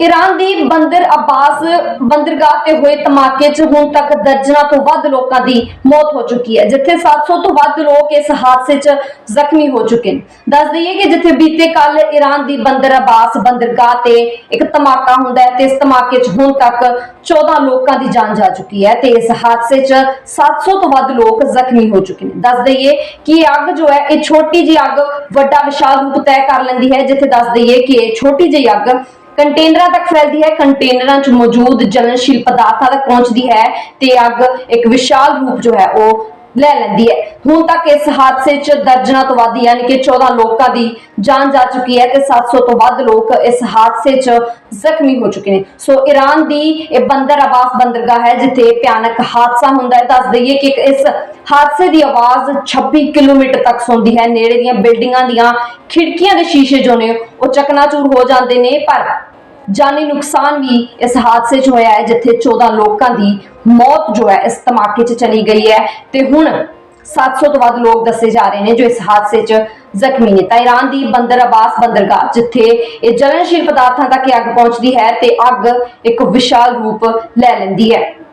Iran ਦੀ ਬੰਦਰ ਅਬਾਸ ਬੰਦਰਗਾਹ ਤੇ ਹੋਏ ਧਮਾਕੇ 'ਚ ਹੁਣ ਤੱਕ ਦਰਜਨਾਂ ਤੋਂ ਵੱਧ ਲੋਕਾਂ ਦੀ ਮੌਤ ਹੋ ਚੁੱਕੀ ਹੈ, ਜਿੱਥੇ 700 ਤੋਂ ਵੱਧ ਲੋਕ ਇਸ ਹਾਦਸੇ 'ਚ ਜ਼ਖਮੀ ਹੋ ਚੁੱਕੇ ਨੇ। ਦੱਸ ਦਈਏ ਕਿ ਜਿੱਥੇ ਬੀਤੇ ਕੱਲ ਈਰਾਨ ਦੀ ਬੰਦਰ ਅਬਾਸ ਬੰਦਰਗਾਹ ਤੇ ਇੱਕ ਧਮਾਕਾ ਹੁੰਦਾ ਹੈ, ਤੇ ਇਸ ਧਮਾਕੇ 'ਚ ਹੁਣ ਤੱਕ 14 ਲੋਕਾਂ ਦੀ ਜਾਨ ਜਾ ਚੁੱਕੀ ਹੈ, ਤੇ ਇਸ ਹਾਦਸੇ 'ਚ 700 ਤੋਂ ਵੱਧ ਲੋਕ ਜ਼ਖਮੀ ਹੋ ਚੁੱਕੇ ਨੇ। ਦੱਸ ਦਈਏ ਕਿ ਅੱਗ ਜੋ ਹੈ, ਇਹ ਛੋਟੀ ਜਿਹੀ ਅੱਗ ਵੱਡਾ ਵਿਸ਼ਾਲ ਰੂਪ ਤੈਅ ਕਰ ਲੈਂਦੀ ਹੈ, ਜਿੱਥੇ ਦੱਸ ਦਈਏ ਕਿ ਇਹ ਛੋਟੀ ਜਿਹੀ ਅੱਗ ਕੰਟੇਨਰਾਂ ਤੱਕ ਫੈਲਦੀ ਹੈ, ਕੰਟੇਨਰਾਂ 'ਚ ਮੌਜੂਦ ਜਲਨਸ਼ੀਲ ਪਦਾਰਥਾਂ ਤੱਕ ਪਹੁੰਚਦੀ ਹੈ ਤੇ ਅੱਗ ਇੱਕ ਵਿਸ਼ਾਲ ਰੂਪ ਜੋ ਹੈ ਉਹ ਲੈ ਲੈਂਦੀ ਹੈ। ਹੁਣ ਤੱਕ ਇਸ ਹਾਦਸੇ 'ਚ ਦਰਜਨਾਂ ਤੋਂ ਵੱਧ ਯਾਨੀ ਕਿ 14 ਲੋਕਾਂ ਦੀ ਜਾਨ ਜਾ ਚੁੱਕੀ ਹੈ ਤੇ 700 ਤੋਂ ਵੱਧ ਲੋਕ ਇਸ ਹਾਦਸੇ 'ਚ ਜ਼ਖਮੀ ਹੋ ਚੁੱਕੇ ਨੇ। ਸੋ ਈਰਾਨ ਦੀ ਇਹ ਬੰਦਰ ਅਬਾਸ ਬੰਦਰਗਾਹ ਹੈ ਜਿੱਥੇ ਭਿਆਨਕ ਹਾਦਸਾ ਹੁੰਦਾ ਹੈ। ਦੱਸ ਦਈਏ ਕਿ ਇਸ ਹਾਦਸੇ ਦੀ ਆਵਾਜ਼ 26 ਕਿਲੋਮੀਟਰ ਤੱਕ ਸੁਣਦੀ ਹੈ। ਨੇੜੇ ਦੀਆਂ ਬਿਲਡਿੰਗਾਂ ਦੀਆਂ ਖਿੜਕੀਆਂ ਦੇ ਸ਼ੀਸ਼ੇ ਜੋ ਨੇ ਉਹ ਚਕਨਾਚੂਰ ਹੋ ਜਾਂਦੇ ਨੇ, ਪਰ ਜਾਨੀ ਨੁਕਸਾਨ ਵੀ ਇਸ ਹਾਦਸੇ 'ਚ ਹੋਇਆ ਹੈ, ਜਿੱਥੇ 14 ਲੋਕਾਂ ਦੀ ਮੌਤ ਜੋ ਹੈ, ਇਸ ਧਮਾਕੇ 'ਚ ਚਲੀ ਗਈ ਹੈ। ਤੇ ਹੁਣ 700 ਤੋਂ ਵੱਧ ਲੋਕ ਦੱਸੇ ਜਾ ਰਹੇ ਨੇ ਜੋ ਇਸ ਹਾਦਸੇ 'ਚ ਜ਼ਖਮੀ ਨੇ। ਤਾਂ ਈਰਾਨ ਦੀ ਬੰਦਰ ਅਬਾਸ ਬੰਦਰਗਾਹ, ਜਿੱਥੇ ਇਹ ਜਲਨਸ਼ੀਲ ਪਦਾਰਥਾਂ ਤੱਕ ਅੱਗ ਪਹੁੰਚਦੀ ਹੈ ਤੇ ਅੱਗ ਇੱਕ ਵਿਸ਼ਾਲ ਰੂਪ ਲੈ ਲੈਂਦੀ ਹੈ।